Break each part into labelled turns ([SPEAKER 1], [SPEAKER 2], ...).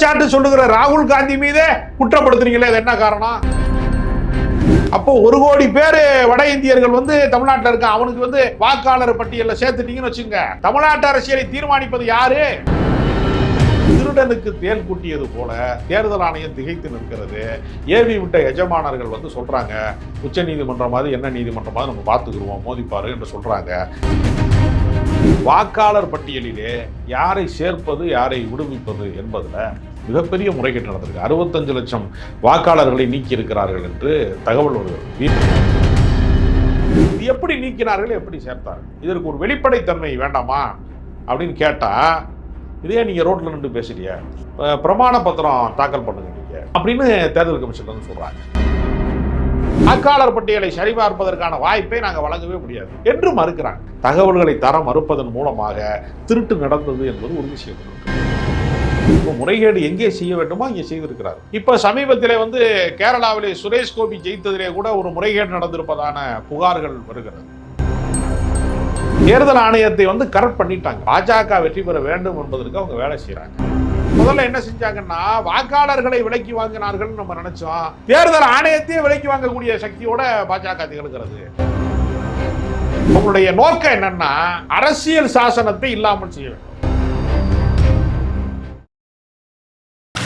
[SPEAKER 1] குற்றச்சாட்டு சொல்லுகிற ராகுல் காந்தி மீதே குற்றப்படுத்துறீங்களே அது என்ன காரணம்? அப்போ ஒரு கோடி பேர் வட இந்தியர்கள் வந்து தமிழ்நாட்டில் இருக்க அவனுக்கு வந்து வாக்காளர் பட்டியலில் சேர்த்துட்டீங்கன்னு வச்சுங்க தமிழ்நாட்டு அரசியலை தீர்மானிப்பது யாரு? திருடனுக்கு தேல் கூட்டியது போல தேர்தல் ஆணையம் திகைத்து நிற்கிறது. ஏவி விட்ட எஜமானர்கள் வந்து சொல்றாங்க உச்ச மாதிரி என்ன நீதிமன்றமாவது நம்ம பார்த்துக்கிடுவோம் மோதிப்பாரு என்று சொல்றாங்க. வாக்காளர் பட்டியலிலே யாரை சேர்ப்பது யாரை விடுவிப்பது என்பதில் மிகப்பெரிய முறைகேட்டு நடந்திருக்கு. அறுபத்தஞ்சு லட்சம் வாக்காளர்களை நீக்கி இருக்கிறார்கள் என்று தகவல் வருகிறது இது எப்படி நீக்கினார்கள் எப்படி சேர்த்தார்கள்? இதற்கு ஒரு வெளிப்படைத்தன்மை வேண்டாமா அப்படின்னு கேட்டால் இதே நீங்க ரோட்டில் நின்று பேசுறிய பிரமாண பத்திரம் தாக்கல் பண்ணுங்க நீங்க அப்படின்னு தேர்தல் கமிஷன் வந்து சொல்கிறாங்க வாக்காளர் பட்டியலை சரிபார்ப்பதற்கான வாய்ப்பை நாங்கள் வழங்கவே முடியாது என்று மறுக்கிறாங்க. தகவல்களை தர மறுப்பதன் மூலமாக திருட்டு நடந்தது என்பது உறுதி செய்யப்பட்டிருக்கு. இப்போ முறைகேடு எங்கே செய்ய வேண்டுமோ அங்கே செய்திருக்கிறார். இப்போ சமீபத்திலே வந்து கேரளாவிலே சுரேஷ் கோபி ஜெயித்ததிலே கூட ஒரு முறைகேடு நடந்திருப்பதான புகார்கள் வருகிறது. தேர்தல் ஆணையத்தை வந்து கரெக்ட் பண்ணிட்டாங்க. பாஜக வெற்றி பெற வேண்டும் என்பதற்கு அவங்க வேலை செய்யறாங்க முதல்ல என்ன செஞ்சாங்கன்னா வாக்காளர்களை விலைக்கு வாங்கினார்கள் நம்ம நினைச்சோம். தேர்தல் ஆணையத்தையே விலைக்கு வாங்கக்கூடிய சக்தியோட பாஜக திகழ்கிறது. உங்களுடைய நோக்கம் என்னன்னா அரசியல் சாசனத்தை இல்லாமல் செய்ய வேண்டும்.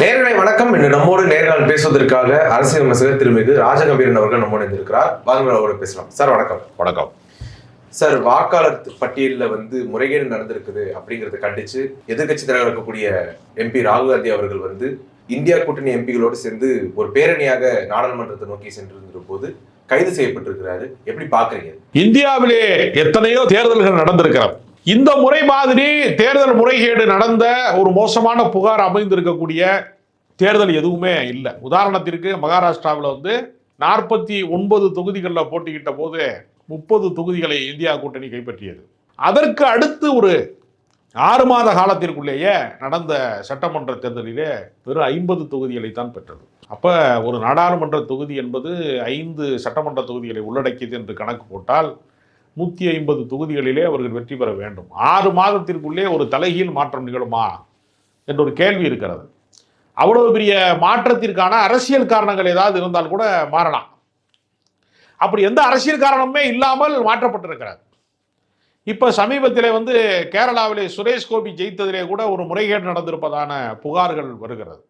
[SPEAKER 2] நேர்களை வணக்கம். இன்று நம்மோடு நேர்காணல் பேசுவதற்காக அரசியல் விமர்சகர் திருமிகு ராஜகம்பீரன் அவர்கள் நம்மோடு இருந்திருக்கிறார் வாங்க அவரோட பேசலாம். சார் வணக்கம்.
[SPEAKER 1] வணக்கம்.
[SPEAKER 2] சார் வாக்காளர் பட்டியலில் வந்து முறைகேடு நடந்திருக்குது அப்படிங்கறத கண்டிச்சு எதிர்க்கட்சி தலைவர் இருக்கக்கூடிய எம்பி ராகுல் காந்தி அவர்கள் வந்து இந்தியா கூட்டணி எம்பிகளோடு சேர்ந்து ஒரு பேரணியாக நாடாளுமன்றத்தை நோக்கி சென்றிருந்த போது கைது செய்யப்பட்டிருக்கிறாரு. எப்படி பாக்குறீங்க?
[SPEAKER 1] இந்தியாவிலே எத்தனையோ தேர்தல்கள் நடந்திருக்கிறது. இந்த முறை மாதிரி தேர்தல் முறைகேடு நடந்த ஒரு மோசமான புகார் அமைந்திருக்கக்கூடிய தேர்தல் எதுவுமே இல்லை. உதாரணத்திற்கு மகாராஷ்டிராவில் வந்து நாற்பத்தி ஒன்பது தொகுதிகளில் போட்டிக்கிட்ட போது முப்பது தொகுதிகளை இந்தியா கூட்டணி கைப்பற்றியது. அதற்கு அடுத்து ஒரு ஆறு மாத காலத்திற்குள்ளேயே நடந்த சட்டமன்ற தேர்தலிலே வெறும் ஐம்பது தொகுதிகளை தான் பெற்றது. அப்போ ஒரு நாடாளுமன்ற தொகுதி என்பது ஐந்து சட்டமன்ற தொகுதிகளை உள்ளடக்கியது என்று கணக்கு போட்டால் நூற்றி ஐம்பது தொகுதிகளிலே அவர்கள் வெற்றி பெற வேண்டும். ஆறு மாதத்திற்குள்ளே ஒரு தலைகீழ் மாற்றம் நிகழுமா என்ற ஒரு கேள்வி இருக்கிறது. அவ்வளவு பெரிய மாற்றத்திற்கான அரசியல் காரணங்கள் ஏதாவது இருந்தால் கூட மாறலாம். அப்படி எந்த அரசியல் காரணமுமே இல்லாமல் மாற்றப்பட்டிருக்கிறார். இப்போ சமீபத்தில் வந்து கேரளாவிலே சுரேஷ் கோபி ஜெயித்ததிலே கூட ஒரு முறைகேடு நடந்திருப்பதான புகார்கள் வருகிறது.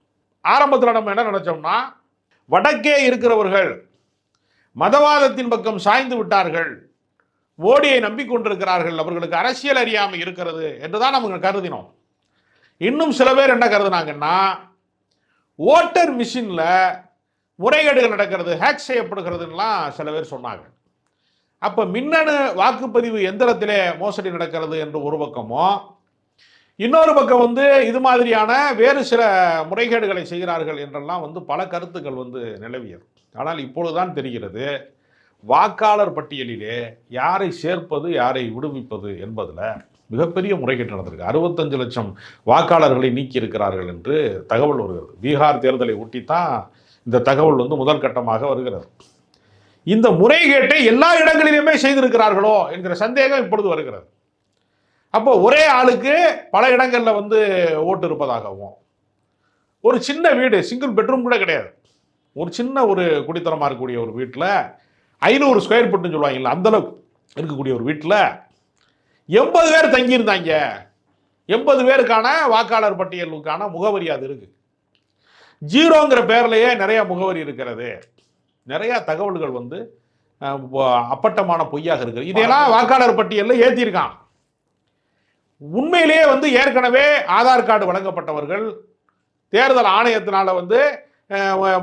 [SPEAKER 1] ஆரம்பத்தில் நம்ம என்ன நினச்சோம்னா வடக்கே இருக்கிறவர்கள் மதவாதத்தின் பக்கம் சாய்ந்து விட்டார்கள் மோடியை நம்பிக்கொண்டிருக்கிறார்கள் அவர்களுக்கு அரசியல் அறியாமல் இருக்கிறது என்று தான் நம்ம கருதினோம். இன்னும் சில பேர் என்ன கருதுனாங்கன்னா ஓட்டர் மிஷினில் முறைகேடுகள் நடக்கிறது ஹேக் செய்யப்படுகிறதுலாம் சில பேர் சொன்னாங்க. அப்போ மின்னணு வாக்குப்பதிவு எந்திரத்திலே மோசடி நடக்கிறது என்று ஒரு பக்கமோ இன்னொரு பக்கம் வந்து இது மாதிரியான வேறு சில முறைகேடுகளை செய்கிறார்கள் என்றெல்லாம் வந்து பல கருத்துக்கள் வந்து நிலவியது. ஆனால் இப்பொழுதுதான் தெரிகிறது வாக்காளர் பட்டியலிலே யாரை சேர்ப்பது யாரை விடுவிப்பது என்பதில் மிகப்பெரிய முறைகேடு நடந்திருக்கு. அறுபத்தஞ்சு லட்சம் வாக்காளர்களை நீக்கி இருக்கிறார்கள் என்று தகவல் வருகிறது. பீகார் தேர்தலை ஒட்டித்தான் இந்த தகவல் வந்து முதல் கட்டமாக வருகிறது. இந்த முறைகேட்டை எல்லா இடங்களிலுமே செய்திருக்கிறார்களோ என்கிற சந்தேகம் இப்பொழுது வருகிறது. அப்போ ஒரே ஆளுக்கு பல இடங்களில் வந்து ஓட்டு இருப்பதாகவும் ஒரு சின்ன வீடு சிங்கிள் பெட்ரூம் கூட கிடையாது. ஒரு சின்ன ஒரு குடித்தனமாக இருக்கக்கூடிய ஒரு வீட்டில் ஐநூறு ஸ்கொயர் ஃபிட்டுன்னு சொல்லுவாங்கல்ல அந்தளவுக்கு இருக்கக்கூடிய ஒரு வீட்டில் எண்பது பேர் தங்கியிருந்தாங்க. எண்பது பேருக்கான வாக்காளர் பட்டியலுக்கான முகவரி அது இருக்குது ஜீரோங்கிற பேர்லேயே நிறைய முகவரி இருக்கிறது. நிறைய தகவல்கள் வந்து அப்பட்டமான பொய்யாக இருக்குது இதையெல்லாம் வாக்காளர் பட்டியலில் ஏற்றிருக்கான் உண்மையிலேயே வந்து ஏற்கனவே ஆதார் கார்டு வழங்கப்பட்டவர்கள் தேர்தல் ஆணையத்தினால வந்து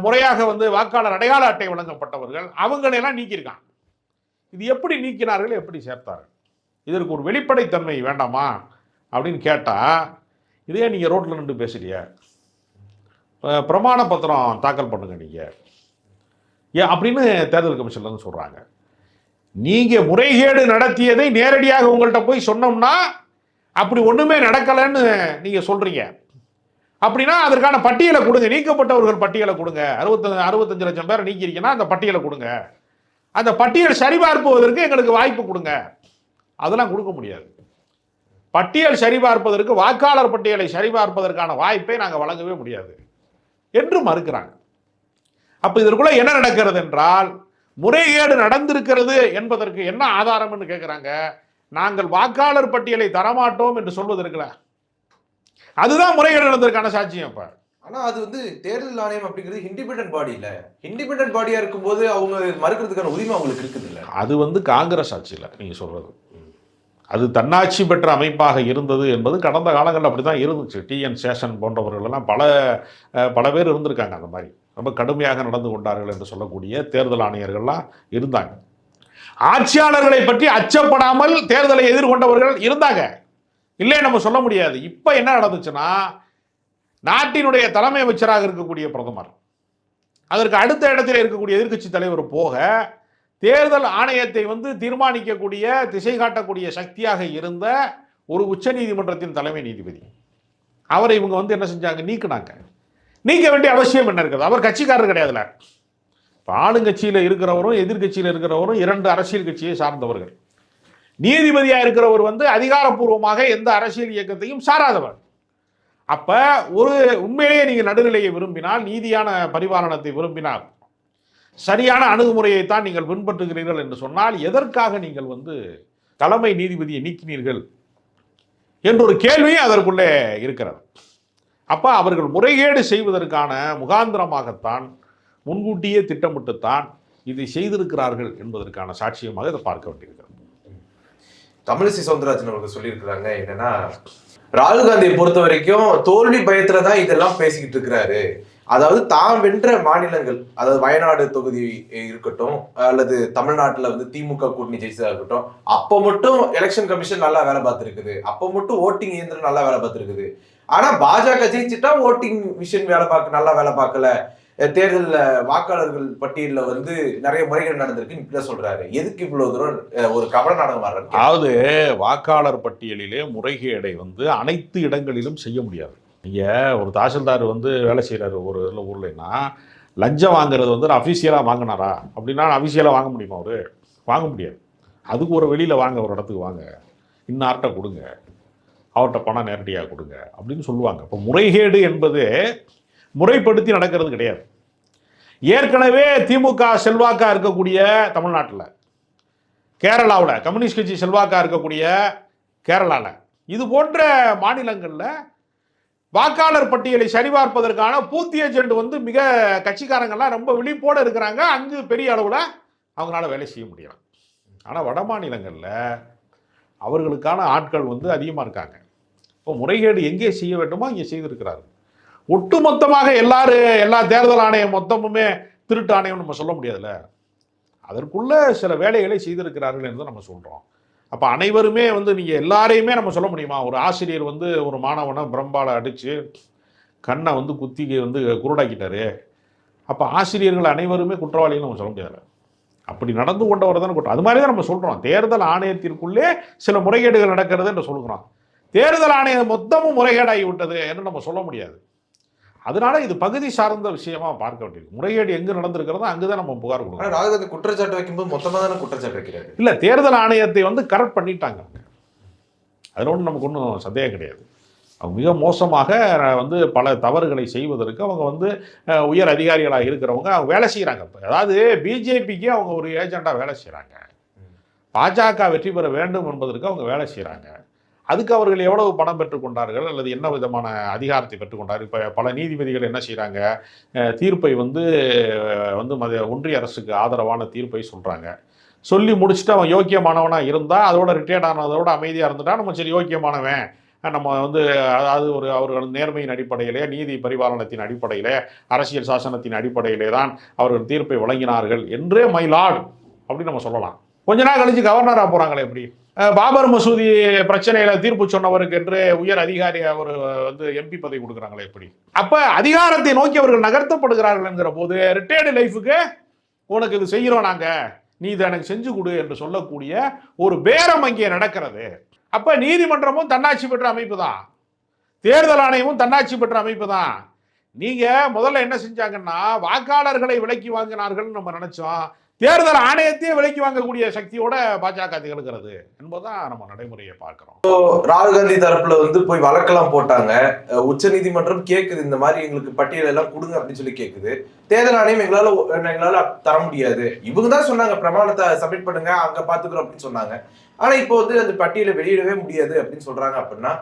[SPEAKER 1] முறையாக வந்து வாக்காளர் அடையாள அட்டை வழங்கப்பட்டவர்கள் அவங்களையெல்லாம் நீக்கியிருக்கான். இது எப்படி நீக்கினார்கள் எப்படி சேர்த்தார்கள்? இதற்கு ஒரு வெளிப்படைத்தன்மை வேண்டாமா? அப்படின்னு கேட்டால் இதே நீங்கள் ரோட்டில் நின்று பேசுகிறீங்க பிரமாண பத்திரம் தாக்கல் பண்ணுங்க நீங்கள் ஏன் அப்படின்னு தேர்தல் கமிஷன்லேருந்து சொல்கிறாங்க நீங்கள் முறைகேடு நடத்தியதை நேரடியாக உங்கள்கிட்ட போய் சொன்னோம்னா அப்படி ஒன்றுமே நடக்கலைன்னு நீங்கள் சொல்கிறீங்க அப்படின்னா அதற்கான பட்டியலை கொடுங்க. நீக்கப்பட்டவர்கள் பட்டியலை கொடுங்க. அறுபத்தஞ்சு அறுபத்தஞ்சு லட்சம் பேரை நீக்கிருக்கீங்கன்னா அந்த பட்டியலை கொடுங்க. அந்த பட்டியல் சரிபார்ப்புவதற்கு எங்களுக்கு வாய்ப்பு கொடுங்க. அதெல்லாம் கொடுக்க முடியாது. பட்டியல் சரிபார்ப்பதற்கு வாக்காளர் பட்டியலை சரிபார்ப்பதற்கான வாய்ப்பை நாங்கள் வழங்கவே முடியாது. என்று மறுக்கிறாங்க. அப்ப இதற்குள்ள என்ன நடக்கிறது என்றால் முறைகேடு நடந்திருக்கிறது என்பதற்கு என்ன ஆதாரம்னு கேட்குறாங்க நாங்கள் வாக்காளர் பட்டியலை தரமாட்டோம் என்று சொல்வது இருக்குல்ல. அதுதான் முறைகேடு நடந்ததற்கான சாட்சியம் இப்ப.
[SPEAKER 2] ஆனா அது வந்து தேர்தல் ஆணையம் அப்படிங்கிறது இண்டிபெண்டன்ட் பாடி இல்ல. இண்டிபெண்டன்ட் பாடியா இருக்கும்போது அவங்க மறுக்கிறதுக்கான உரிமை அவங்களுக்கு இருக்குது இல்ல
[SPEAKER 1] அது வந்து காங்கிரஸ் ஆட்சியில் நீங்க சொல்றது. அது தன்னாட்சி பெற்ற அமைப்பாக இருந்தது என்பது கடந்த காலங்களில் அப்படி தான் இருந்துச்சு டிஎன் சேஷன் போன்றவர்களெல்லாம் பல பல பேர் இருந்திருக்காங்க அந்த மாதிரி. ரொம்ப கடுமையாக நடந்து கொண்டார்கள் என்று சொல்லக்கூடிய தேர்தல் ஆணையர்கள்லாம் இருந்தாங்க. ஆட்சியாளர்களை பற்றி அச்சப்படாமல் தேர்தலை எதிர்கொண்டவர்கள் இருந்தாங்க. இல்லை நம்ம சொல்ல முடியாது. இப்போ என்ன நடந்துச்சுன்னா நாட்டினுடைய தலைமை அமைச்சராக இருக்கக்கூடிய பிரதமர் அதற்கு அடுத்த இடத்தில் இருக்கக்கூடிய எதிர்க்கட்சி தலைவர் போக தேர்தல் ஆணையத்தை வந்து தீர்மானிக்கக்கூடிய திசை காட்டக்கூடிய சக்தியாக இருந்த ஒரு உச்ச நீதிமன்றத்தின் தலைமை நீதிபதி. அவரை இவங்க வந்து என்ன செஞ்சாங்க? நீக்கினாங்க. நீக்க வேண்டிய அவசியம் என்ன இருக்குது? அவர் கட்சிக்காரர் கிடையாதுல. இப்போ ஆளுங்கட்சியில் இருக்கிறவரும் எதிர்க்கட்சியில் இருக்கிறவரும் இரண்டு அரசியல் கட்சியை சார்ந்தவர்கள். நீதிபதியாக இருக்கிறவர் வந்து அதிகாரப்பூர்வமாக எந்த அரசியல் இயக்கத்தையும் சாராதவர். அப்போ ஒரு உண்மையிலேயே நீங்கள் நடுநிலையை விரும்பினால் நீதியான பரிபாலனத்தை விரும்பினால் சரியான அணுகுமுறையை தான் நீங்கள் பின்பற்றுகிறீர்கள் என்று சொன்னால் எதற்காக நீங்கள் வந்து தலைமை நீதிபதியை நீக்கினீர்கள் என்ற ஒரு கேள்வியும் அதற்குள்ளே இருக்கிறது. அப்போ அவர்கள் முறைகேடு செய்வதற்கான முகாந்திரமாகத்தான் முன்கூட்டியே திட்டமிட்டுத்தான் இதை செய்திருக்கிறார்கள் என்பதற்கான சாட்சியமாக இதை பார்க்க வேண்டியிருக்கிறது.
[SPEAKER 2] தமிழிசை சவுந்தரராஜன் அவர்கள் சொல்லியிருக்கிறாங்க என்னன்னா ராகுல் காந்தியை பொறுத்த வரைக்கும் தோல்வி பயத்துல தான் இதெல்லாம் பேசிக்கிட்டு இருக்கிறாரு. அதாவது தான் வென்ற மாநிலங்கள் அதாவது வயநாடு தொகுதி இருக்கட்டும் அல்லது தமிழ்நாட்டில் வந்து திமுக கூட்டணி ஜெயிச்சதாக இருக்கட்டும் அப்போ மட்டும் எலெக்ஷன் கமிஷன் நல்லா வேலை பார்த்துருக்குது. அப்போ மட்டும் ஓட்டிங் இயந்திரம் நல்லா வேலை பார்த்துருக்குது. ஆனால் பாஜக ஜெயிச்சுட்டா ஓட்டிங் மிஷின் வேலை பார்க்க நல்லா வேலை பார்க்கல. தேர்தலில் வாக்காளர்கள் பட்டியலில் வந்து நிறைய முறைகள் நடந்திருக்கு. இப்படிதான் சொல்றாரு. எதுக்கு இவ்வளவு தூரம் ஒரு கவலை நாடகம் வர்றது
[SPEAKER 1] அதாவது வாக்காளர் பட்டியலிலே முறைகேடை வந்து அனைத்து இடங்களிலும் செய்ய முடியாது. நீங்கள் ஒரு தாசில்தார் வந்து வேலை செய்கிறாரு ஒரு இதில் ஊர்லன்னா லஞ்சம் வாங்குறது வந்து அஃபீஷியலாக வாங்கினாரா? அப்படின்னா அஃபீஷியலாக வாங்க முடியுமா அவர்? வாங்க முடியாது. அதுக்கு ஒரு வெளியில் வாங்க ஒரு இடத்துக்கு வாங்க. இன்னார்ட்ட கொடுங்க. அவர்கிட்ட பணம் நேரடியாக கொடுங்க. அப்படின்னு சொல்லுவாங்க. இப்போ முறைகேடு என்பது முறைப்படுத்தி நடக்கிறது கிடையாது. ஏற்கனவே திமுக செல்வாக்காக இருக்கக்கூடிய தமிழ்நாட்டில் கேரளாவில் கம்யூனிஸ்ட் கட்சி செல்வாக்காக இருக்கக்கூடிய கேரளாவில் இது போன்ற மாநிலங்களில் வாக்காளர் பட்டியலை சரிபார்ப்பதற்கான பூத்தி ஏஜென்ட் வந்து மிக கட்சிக்காரங்கள்லாம் ரொம்ப விழிப்போடு இருக்கிறாங்க. அங்கு பெரிய அளவில் அவங்களால வேலை செய்ய முடியலாம் ஆனால் வட மாநிலங்களில் அவர்களுக்கான ஆட்கள் வந்து அதிகமாக இருக்காங்க. இப்போ முறைகேடு எங்கே செய்ய வேண்டுமோ அங்கே செய்திருக்கிறார்கள். ஒட்டுமொத்தமாக எல்லாரும் எல்லா தேர்தல் ஆணையம் மொத்தமுமே திருட்டு ஆணையம் நம்ம சொல்ல முடியாதுல்ல. அதற்குள்ள சில வேலைகளை செய்திருக்கிறார்கள் என்று நம்ம சொல்கிறோம் அப்போ அனைவருமே வந்து நீங்கள் எல்லாரையுமே நம்ம சொல்ல முடியுமா? ஒரு ஆசிரியர் வந்து ஒரு மாணவனை பிரம்பால அடித்து கண்ணை வந்து குத்தி வந்து குருடாக்கிட்டாரு. அப்போ ஆசிரியர்கள் அனைவருமே குற்றவாளிகள்னு நம்ம சொல்ல முடியாது. அப்படி நடந்து கொண்டவர் தானே குற்றம். அது மாதிரி தான் நம்ம சொல்கிறோம் தேர்தல் ஆணையத்திற்குள்ளே சில முறைகேடுகள் நடக்கிறது என்று சொல்கிறோம் தேர்தல் ஆணையம் மொத்தமும் முறைகேடாகி விட்டது என்று நம்ம சொல்ல முடியாது. அதனால இது பகுதி சார்ந்த விஷயமா பார்க்க வேண்டியது முறைகேடு எங்கு நடந்திருக்கிறதோ அங்குதான் நம்ம புகார் கொடுக்கணும்.
[SPEAKER 2] ராகுல் குற்றச்சாட்டு வைக்கும்போது மொத்தமா தானே குற்றச்சாட்டு வைக்கிறாரு?
[SPEAKER 1] இல்ல தேர்தல் ஆணையத்தை வந்து கரெக்ட் பண்ணிட்டாங்க. அதில் ஒன்றும் நமக்கு ஒன்றும் சந்தேகம் கிடையாது. அவங்க மிக மோசமாக வந்து பல தவறுகளை செய்வதற்கு அவங்க வந்து உயர் அதிகாரிகளாக இருக்கிறவங்க அவங்க வேலை செய்கிறாங்க இப்போ அதாவது பிஜேபிக்கு அவங்க ஒரு ஏஜெண்டாக வேலை செய்கிறாங்க பாஜக வெற்றி பெற வேண்டும் என்பதற்கு அவங்க வேலை செய்கிறாங்க அதுக்கு அவர்கள் எவ்வளவு பணம் பெற்றுக்கொண்டார்கள் அல்லது என்ன விதமான அதிகாரத்தை பெற்றுக்கொண்டார்கள் இப்போ பல நீதிபதிகள் என்ன செய்கிறாங்க தீர்ப்பை வந்து வந்து மத ஒன்றிய அரசுக்கு ஆதரவான தீர்ப்பை சொல்கிறாங்க சொல்லி முடிச்சுட்டு அவன் யோக்கியமானவனாக இருந்தால் அதோட ரிட்டையர்ட் ஆனதோட அமைதியாக இருந்துட்டா நம்ம சரி யோக்கியமானவன். நம்ம வந்து அதாவது ஒரு அவர்கள் நேர்மையின் அடிப்படையிலே நீதி பரிபாலனத்தின் அடிப்படையிலே அரசியல் சாசனத்தின் அடிப்படையிலே தான் அவர்கள் தீர்ப்பை வழங்கினார்கள் என்றே மயிலாடு அப்படின்னு நம்ம சொல்லலாம். கொஞ்ச நாள் கழிச்சு கவர்னராக போகிறாங்களே எப்படி? பாபர் மசூதி பிரச்சனையில தீர்ப்பு சொன்னவருக்கு என்று உயர் அதிகாரி அவர் வந்து எம்பி பதவி கொடுக்குறாங்களே எப்படி? அப்ப அதிகாரத்தை நோக்கி அவர்கள் நகர்த்தப்படுகிறார்கள் என்கிற போது ரிட்டையர்டு லைஃபுக்கு உனக்கு இது செய்கிறோம் நாங்க. நீ இதை எனக்கு செஞ்சு கொடு என்று சொல்லக்கூடிய ஒரு பேரம் அங்கே நடக்கிறது. அப்ப நீதிமன்றமும் தன்னாட்சி பெற்ற அமைப்பு தான். தேர்தல் ஆணையமும் தன்னாட்சி பெற்ற அமைப்பு தான். நீங்க முதல்ல என்ன செஞ்சாங்கன்னா வாக்காளர்களை விலக்கி வாங்கினார்கள்னு நம்ம நினைச்சோம். தேர்தல் ஆணையத்தையே விலைக்கு வாங்கக்கூடிய சக்தியோட பாஜக திகழ்கிறது என்பதுதான் நம்ம நடைமுறையை பார்க்கிறோம்.
[SPEAKER 2] ராகுல் காந்தி தரப்புல வந்து போய் வழக்கெல்லாம் போட்டாங்க. உச்ச நீதிமன்றம் கேக்குது இந்த மாதிரி எங்களுக்கு பட்டியல் எல்லாம் கொடுங்க அப்படின்னு சொல்லி கேக்குது. தேர்தல் ஆணையம் எங்களால எங்களால தர முடியாது. இவங்க தான் சொன்னாங்க பிரமாணத்தை சப்மிட் பண்ணுங்க அங்க பாத்துக்கிறோம் அப்படின்னு சொன்னாங்க. ஆனா இப்போ வந்து அந்த பட்டியலை வெளியிடவே முடியாது அப்படின்னு சொல்றாங்க அப்படின்னா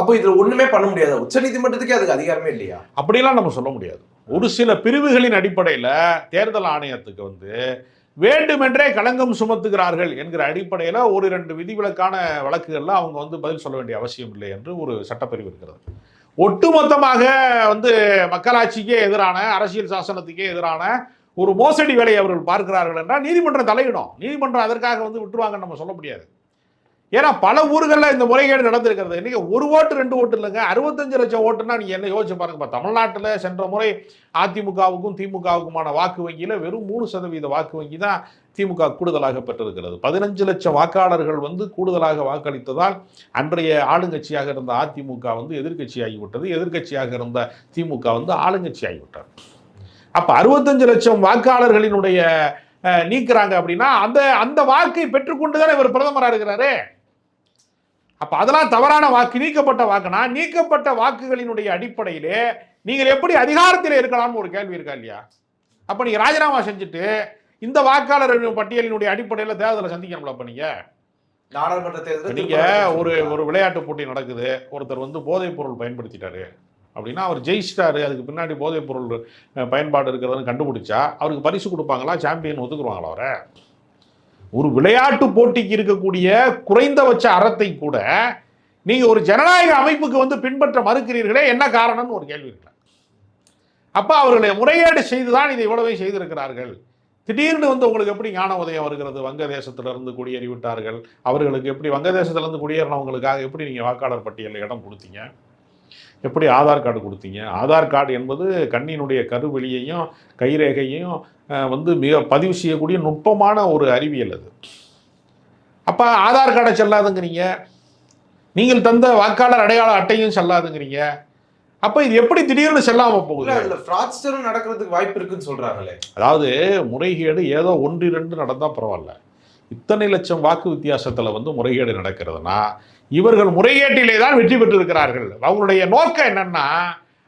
[SPEAKER 2] அப்போ இதுல ஒண்ணுமே பண்ண முடியாது. உச்ச நீதிமன்றத்துக்கே அதுக்கு அதிகாரமே இல்லையா?
[SPEAKER 1] அப்படிலாம் நம்ம சொல்ல முடியாது. ஒரு சில பிரிவுகளின் அடிப்படையில் தேர்தல் ஆணையத்துக்கு வந்து வேண்டுமென்றே களங்கம் சுமத்துகிறார்கள் என்கிற அடிப்படையில் ஒரு இரண்டு விதிவிலக்கான வழக்குகளில் அவங்க வந்து பதில் சொல்ல வேண்டிய அவசியம் இல்லை என்று ஒரு சட்டப்பிரிவு இருக்கிறது. ஒட்டுமொத்தமாக வந்து மக்களாட்சிக்கே எதிரான அரசியல் சாசனத்துக்கே எதிரான ஒரு மோசடி வேலையை அவர்கள் பார்க்கிறார்கள் என்றால் நீதிமன்றம் தலையிடும். நீதிமன்றம் அதற்காக வந்து விட்டுருவாங்கன்னு நம்ம சொல்ல முடியாது. ஏன்னா பல ஊர்களில் இந்த முறைகேடு நடந்திருக்கிறது. இன்னைக்கு ஒரு ஓட்டு ரெண்டு ஓட்டு இல்லைங்க. அறுபத்தஞ்சு லட்சம் ஓட்டுனா நீங்கள் என்ன யோசிச்சு பாருங்கப்பா தமிழ்நாட்டில் சென்ற முறை அதிமுகவுக்கும் திமுகவுக்குமான வாக்கு வங்கியில் வெறும் மூணு சதவீத வாக்கு வங்கி தான் திமுக கூடுதலாக பெற்றிருக்கிறது. பதினஞ்சு லட்சம் வாக்காளர்கள் வந்து கூடுதலாக வாக்களித்ததால் அன்றைய ஆளுங்கட்சியாக இருந்த அதிமுக வந்து எதிர்க்கட்சியாகிவிட்டது எதிர்க்கட்சியாக இருந்த திமுக வந்து ஆளுங்கட்சியாகிவிட்டார் அப்போ அறுபத்தஞ்சு லட்சம் வாக்காளர்களினுடைய நீக்கிறாங்க அப்படின்னா அந்த அந்த வாக்கை பெற்றுக்கொண்டு தானே இவர் பிரதமராக இருக்கிறாரு? அப்ப அதெல்லாம் தவறான வாக்கு நீக்கப்பட்ட வாக்குனா நீக்கப்பட்ட வாக்குகளினுடைய அடிப்படையிலே நீங்கள் எப்படி அதிகாரத்தில் இருக்கலாம்னு ஒரு கேள்வி இருக்கா இல்லையா? அப்ப நீங்க ராஜினாமா செஞ்சுட்டு இந்த வாக்காளர் பட்டியலினுடைய அடிப்படையில் தேர்தலை சந்திக்கணும்ல அப்ப நீங்க?
[SPEAKER 2] நாடாளுமன்ற தேர்தல்
[SPEAKER 1] நீங்க ஒரு ஒரு விளையாட்டு போட்டி நடக்குது. ஒருத்தர் வந்து போதைப் பொருள் பயன்படுத்திட்டாரு. அப்படின்னா அவர் ஜெயிச்சிட்டாரு. அதுக்கு பின்னாடி போதைப் பொருள் பயன்பாடு இருக்கிறதுன்னு கண்டுபிடிச்சா அவருக்கு பரிசு கொடுப்பாங்களா? சாம்பியன் ஒத்துக்குருவாங்களா அவரை? ஒரு விளையாட்டு போட்டிக்கு இருக்கக்கூடிய குறைந்தபட்ச அறத்தை கூட நீங்க ஒரு ஜனநாயக அமைப்புக்கு வந்து பின்பற்ற மறுக்கிறீர்களே என்ன காரணம்னு ஒரு கேள்வி இருக்கு. அப்ப அவர்களை முறையீடு செய்துதான் இதை இவ்வளவே செய்திருக்கிறார்கள். திடீர்னு வந்து உங்களுக்கு எப்படி ஞான உதயம் வருகிறது? வங்கதேசத்திலிருந்து குடியேறி விட்டார்கள் அவர்களுக்கு எப்படி வங்கதேசத்திலிருந்து குடியேறினவங்களுக்காக எப்படி நீங்கள் வாக்காளர் பட்டியலில் இடம் கொடுத்தீங்க? எப்படி ஆதார் கார்டு கொடுத்தீங்க? ஆதார் கார்டு என்பது கண்ணினுடைய கருவெளியையும் கைரேகையும் அஹ், வந்து மிக பதிவு செய்யக்கூடிய நுட்பமான ஒரு அறிவியல் அது. அப்போ ஆதார் கார்டை செல்லாதுங்கிறீங்க. நீங்கள் தந்த வாக்காளர் அடையாள அட்டையும் செல்லாதுங்கிறீங்க. அப்போ இது எப்படி திடீர்னு செல்லாமல்
[SPEAKER 2] இல்ல
[SPEAKER 1] போகுது
[SPEAKER 2] அதுல ஃப்ராட்ஸ்டரும் நடக்கிறதுக்கு வாய்ப்பு இருக்குன்னு சொல்றாங்களே.
[SPEAKER 1] அதாவது முறைகேடு ஏதோ ஒன்று இரண்டு நடந்தால் பரவாயில்ல. இத்தனை லட்சம் வாக்கு வித்தியாசத்தில் வந்து முறைகேடு நடக்கிறதுனா இவர்கள் முறைகேட்டிலே தான் வெற்றி பெற்றிருக்கிறார்கள். அவங்களுடைய நோக்கம் என்னன்னா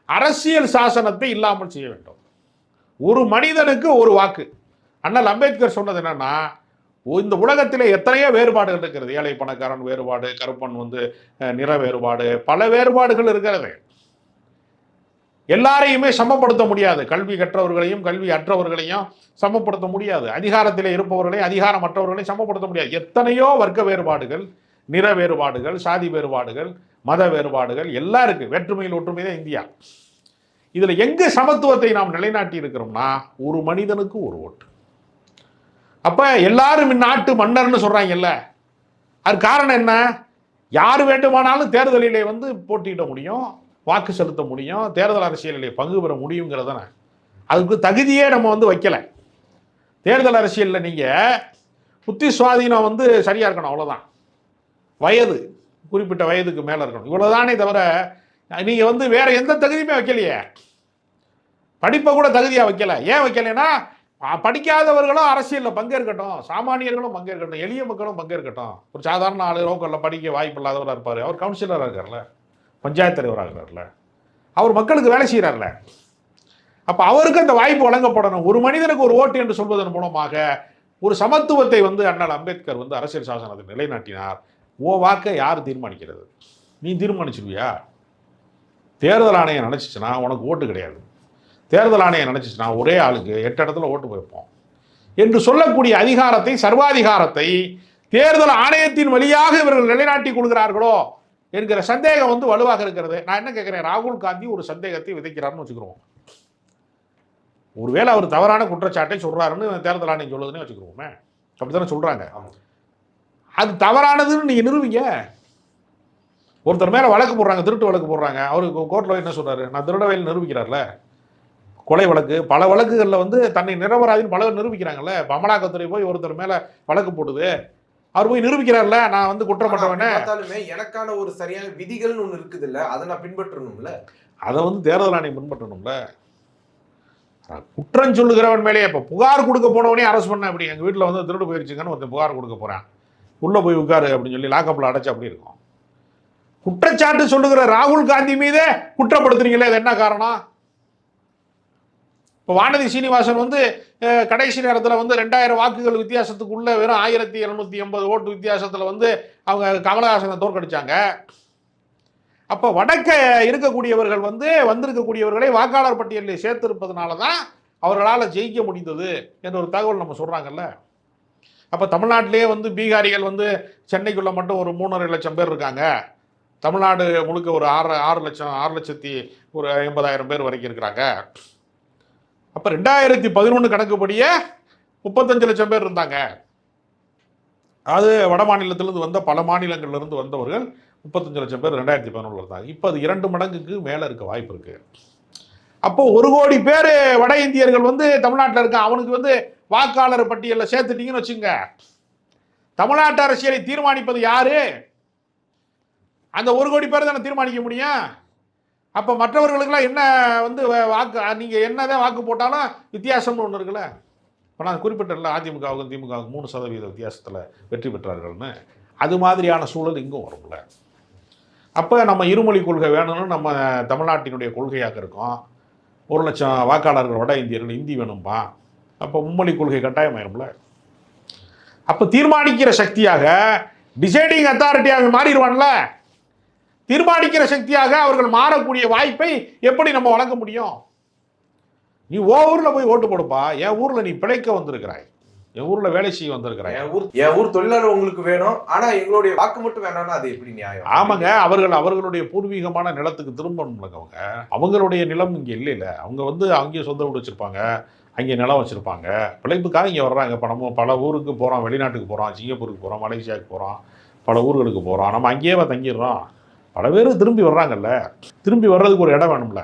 [SPEAKER 1] அரசியல் சாசனத்தை இல்லாமல் செய்ய வேண்டும். ஒரு மனிதனுக்கு ஒரு வாக்கு. அண்ணல் அம்பேத்கர் சொன்னது என்னன்னா ஓ, இந்த உலகத்திலே எத்தனையோ வேறுபாடுகள் இருக்கிறது. ஏழை பணக்காரன் வேறுபாடு கருப்பன் வந்து நிற வேறுபாடு பல வேறுபாடுகள் இருக்கிறது. எல்லாரையுமே சமப்படுத்த முடியாது. கல்வி கற்றவர்களையும் கல்வி அற்றவர்களையும் சமப்படுத்த முடியாது. அதிகாரத்தில் இருப்பவர்களையும் அதிகாரமற்றவர்களையும் சமப்படுத்த முடியாது. எத்தனையோ வர்க்க வேறுபாடுகள் நிற வேறுபாடுகள் சாதி வேறுபாடுகள் மத வேறுபாடுகள் எல்லாம் இருக்குது வேற்றுமையில் ஒற்றுமை தான் இந்தியா. இதில் எங்க சமத்துவத்தை நாம் நிலைநாட்டி இருக்கிறோம்னா ஒரு மனிதனுக்கு ஒரு ஓட்டு. அப்போ எல்லாரும் இந்நாட்டு மன்னர்னு சொல்கிறாங்கல்ல அது காரணம் என்ன? யார் வேண்டுமானாலும் தேர்தலிலே வந்து போட்டியிட முடியும். வாக்கு செலுத்த முடியும் தேர்தல் அரசியலிலே பங்கு பெற முடியுங்கிறத அதுக்கு தகுதியே நம்ம வந்து வைக்கலை. தேர்தல் அரசியலில் நீங்கள் புத்தி சுவாதீனம் வந்து சரியாக இருக்கணும் அவ்வளோதான் வயது குறிப்பிட்ட வயதுக்கு மேலே இருக்கணும். இவ்வளோதானே தவிர நீங்கள் வந்து வேற எந்த தகுதியுமே வைக்கலையே. படிப்பை கூட தகுதியாக வைக்கல. ஏன் வைக்கலைன்னா படிக்காதவர்களும் அரசியலில் பங்கேற்கட்டும் சாமானியர்களும் பங்கேற்கட்டும் எளிய மக்களும் பங்கேற்கட்டும். ஒரு சாதாரண ஆளு ரோக்கல்ல படிக்க வாய்ப்பு இல்லாதவராக இருப்பார். அவர் கவுன்சிலராக இருக்கார்ல. பஞ்சாயத்து தலைவராகிறார்ல அவர் மக்களுக்கு வேலை செய்கிறார்ல அப்போ அவருக்கு அந்த வாய்ப்பு வழங்கப்படணும். ஒரு மனிதனுக்கு ஒரு ஓட்டு என்று சொல்வதன் மூலமாக ஒரு சமத்துவத்தை வந்து அண்ணல் அம்பேத்கர் வந்து அரசியல் சாசனத்தை நிலைநாட்டினார். ஓ வாக்கை யார் தீர்மானிக்கிறது? நீ தீர்மானிச்சிருவியா? தேர்தல் ஆணையம் நினச்சிச்சுன்னா உனக்கு ஓட்டு கிடையாது. தேர்தல் ஆணையம் நினச்சிச்சுன்னா ஒரே ஆளுக்கு எட்டு இடத்துல ஓட்டு போய்ப்போம் என்று சொல்லக்கூடிய அதிகாரத்தை சர்வாதிகாரத்தை தேர்தல் ஆணையத்தின் வழியாக இவர்கள் நிலைநாட்டி கொள்கிறார்களோ? என்கிற சந்தேகம் வந்து வலுவாக இருக்கிறது. நான் என்ன கேட்குறேன் ராகுல் காந்தி ஒரு சந்தேகத்தை விதைக்கிறார்னு வச்சுக்கிறோம். ஒருவேளை அவர் தவறான குற்றச்சாட்டை சொல்றாருன்னு தேர்தல் ஆணையம் சொல்லுதுன்னு வச்சுக்கிறோமே. அப்படித்தானே சொல்றாங்க.
[SPEAKER 2] ஆமா.
[SPEAKER 1] அது தவறானதுன்னு நீங்க நிரூபிங்க. ஒருத்தர் மேல வழக்கு போடுறாங்க திருட்டு வழக்கு போடுறாங்க. அவருக்கு கோர்ட்ல என்ன சொல்றாரு? நான் திருடவையில் நிரூபிக்கிறார்ல. கொலை வழக்கு. பல வழக்குகளில் வந்து தன்னை நிரபராதின்னு பலர் நிரூபிக்கிறாங்கல்ல. அமலாக்கத்துறை போய் ஒருத்தர் மேல வழக்கு போடுது. அவர் போய் நிரூபிக்கிறார்ல நான் வந்து
[SPEAKER 2] அப்படி பார்த்தாலுமே எனக்கான ஒரு சரியான விதிகள்னு ஒண்ணு இருக்குது இல்ல அதை நான் பின்பற்றணும்ல?
[SPEAKER 1] அதை வந்து தேர்தல் ஆணையம் பின்பற்றணும்ல? குற்றம் சொல்லுகிறவன் மேலே இப்போ புகார் கொடுக்க போனவனே அரெஸ்ட் பண்ண அப்படி. எங்கள் வீட்டில் வந்து திருடு போயிருச்சுங்கன்னு ஒருத்தன் புகார் கொடுக்க போகிறேன் உள்ளே போய் உட்காரு அப்படின்னு சொல்லி லாக்கப்பில் அடைச்சு அப்படி இருக்கும். குற்றச்சாட்டு சொல்லுகிற ராகுல் காந்தி மீதே குற்றப்படுத்துறீங்களே அது என்ன காரணம்? இப்போ வானதி சீனிவாசன் வந்து கடைசி நேரத்தில் வந்து ரெண்டாயிரம் வாக்குகள் வித்தியாசத்துக்குள்ளே வெறும் ஆயிரத்தி எழுநூத்தி எண்பது ஓட்டு வித்தியாசத்தில் வந்து அவங்க கமலஹாசனை தோற்கடிச்சாங்க. அப்போ வடக்க இருக்கக்கூடியவர்கள் வந்து வந்திருக்கக்கூடியவர்களை வாக்காளர் பட்டியலில் சேர்த்திருப்பதனால தான் அவர்களால் ஜெயிக்க முடிந்தது என்ற ஒரு தகவல் நம்ம சொல்கிறாங்கல்ல அப்போ தமிழ்நாட்டிலே வந்து பீகாரிகள் வந்து சென்னைக்குள்ளே மட்டும் ஒரு மூணரை லட்சம் பேர் இருக்காங்க. தமிழ்நாடு முழுக்க ஒரு ஆறு ஆறு லட்சம் ஆறு லட்சத்தி ஒரு எண்பதாயிரம் பேர் வரைக்கும் இருக்கிறாங்க. அப்போ ரெண்டாயிரத்தி பதினொன்று கணக்குப்படியே முப்பத்தஞ்சு லட்சம் பேர் இருந்தாங்க. அது வட மாநிலத்திலிருந்து வந்த பல மாநிலங்கள்லேருந்து வந்தவர்கள் முப்பத்தஞ்சு லட்சம் பேர் ரெண்டாயிரத்தி பதினொன்றில் இருந்தாங்க. இப்போ அது இரண்டு மடங்குக்கு மேலே இருக்க வாய்ப்பு இருக்குது அப்போ ஒரு கோடி பேர் வட இந்தியர்கள் வந்து தமிழ்நாட்டில் இருக்கான் அவனுக்கு வந்து வாக்காளர் பட்டியலில் சேர்த்துட்டீங்கன்னு வச்சுங்க. தமிழ்நாட்டு அரசியலை தீர்மானிப்பது யாரு? அந்த ஒரு கோடி பேர் தானே தீர்மானிக்க முடியும்? அப்போ மற்றவர்களுக்கெல்லாம் என்ன வந்து வ- வாக்கு நீங்கள் என்னதான் வாக்கு போட்டாலும் வித்தியாசம்னு ஒன்று இருக்குல்ல? இப்போ நான் குறிப்பிட்டேன்ல அதிமுகவுக்கும் திமுகவுக்கும் மூணு சதவீத வித்தியாசத்தில் வெற்றி பெற்றார்கள்னு. அது மாதிரியான சூழல் இங்கும் வரும்ல. அப்போ நம்ம இருமொழி கொள்கை வேணும்னு நம்ம தமிழ்நாட்டினுடைய கொள்கையாக இருக்கோம். ஒரு லட்சம் வாக்காளர்கள் வட இந்தியர்கள் இந்தி வேணும்பா. அப்போ மும்மொழி கொள்கை கட்டாயமாயிரும்ல. அப்போ தீர்மானிக்கிற சக்தியாக டிசைடிங் அத்தாரிட்டியாக மாறிடுவான்ல. தீர்மானிக்கிற சக்தியாக அவர்கள் மாறக்கூடிய வாய்ப்பை எப்படி நம்ம வழங்க முடியும்? நீ ஓ ஊர்ல போய் ஓட்டு போடுப்பா. என் ஊர்ல நீ பிழைக்க வந்திருக்கிறாய். என் ஊர்ல வேலை செய்ய வந்திருக்கிறாய்.
[SPEAKER 2] என் ஊர் என் ஊர் தொழிலாளர் உங்களுக்கு வேணும். ஆனா எங்களுடைய வாக்கு மட்டும் வேணாம்னா அது எப்படி நியாயம்?
[SPEAKER 1] ஆமாங்க அவர்கள் அவர்களுடைய பூர்வீகமான நிலத்துக்கு திரும்பணும்ல அவங்க. அவங்களுடைய நிலம் இங்கே இல்லைல்ல அவங்க வந்து அங்கேயே சொந்த வீடு வச்சுருப்பாங்க. அங்கே நிலம் வச்சுருப்பாங்க. பிழைப்புக்காக இங்கே வர்றாங்க. இப்போ நம்ம பல ஊருக்கு போகிறோம் வெளிநாட்டுக்கு போகிறோம் சிங்கப்பூருக்கு போகிறோம் மலேசியாவுக்கு போகிறோம் பல ஊர்களுக்கு போகிறோம் நம்ம அங்கேயே தங்கிடுறோம்? பல பேர் திரும்பி வர்றாங்கல்ல. திரும்பி வர்றதுக்கு ஒரு இடம் வேணும்ல.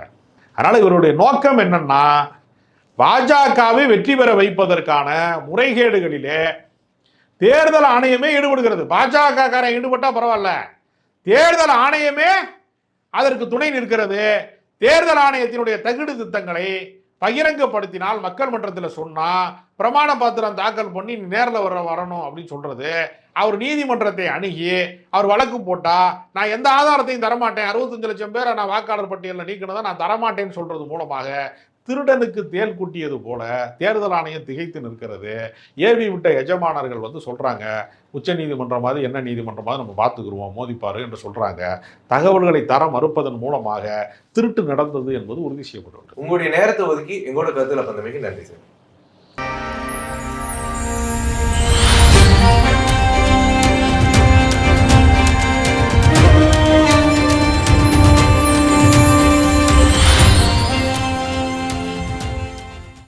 [SPEAKER 1] அதனால் இவருடைய நோக்கம் என்னன்னா பாஜகவை வெற்றி பெற வைப்பதற்கான முறைகேடுகளிலே தேர்தல் ஆணையமே ஈடுபடுகிறது. பாஜக காரன் பரவாயில்ல. தேர்தல் ஆணையமே அதற்கு துணை நிற்கிறது. தேர்தல் ஆணையத்தினுடைய தகுடு திட்டங்களை பகிரங்கப்படுத்தினால் மக்கள் மன்றத்தில் சொன்னால் பிரமாண பத்திரம் தாக்கல் பண்ணி நீ நேரில் வர வரணும் அப்படின்னு சொல்கிறது அவர் நீதிமன்றத்தை அணுகி அவர் வழக்கு போட்டால் நான் எந்த ஆதாரத்தையும் தரமாட்டேன். அறுபத்தஞ்சு லட்சம் பேரை நான் வாக்காளர் பட்டியலில் நீக்கினதை நான் தரமாட்டேன்னு சொல்கிறது மூலமாக திருடனுக்கு தேல் கூட்டியது போல தேர்தல் ஆணையம் திகைத்து நிற்கிறது. ஏவி விட்ட எஜமானர்கள் வந்து சொல்கிறாங்க உச்ச நீதிமன்றம் மாதிரி என்ன நீதிமன்றமாவது நம்ம பார்த்துக்குருவோம் மோதிப்பார் என்று சொல்கிறாங்க தகவல்களை தர மறுப்பதன் மூலமாக திருட்டு நடந்தது என்பது உறுதி செய்யப்பட்டுள்ளது
[SPEAKER 2] உங்களுடைய நேரத்தை ஒதுக்கி எங்களோட கருத்தில் பந்தமைக்கு நன்றி சார்.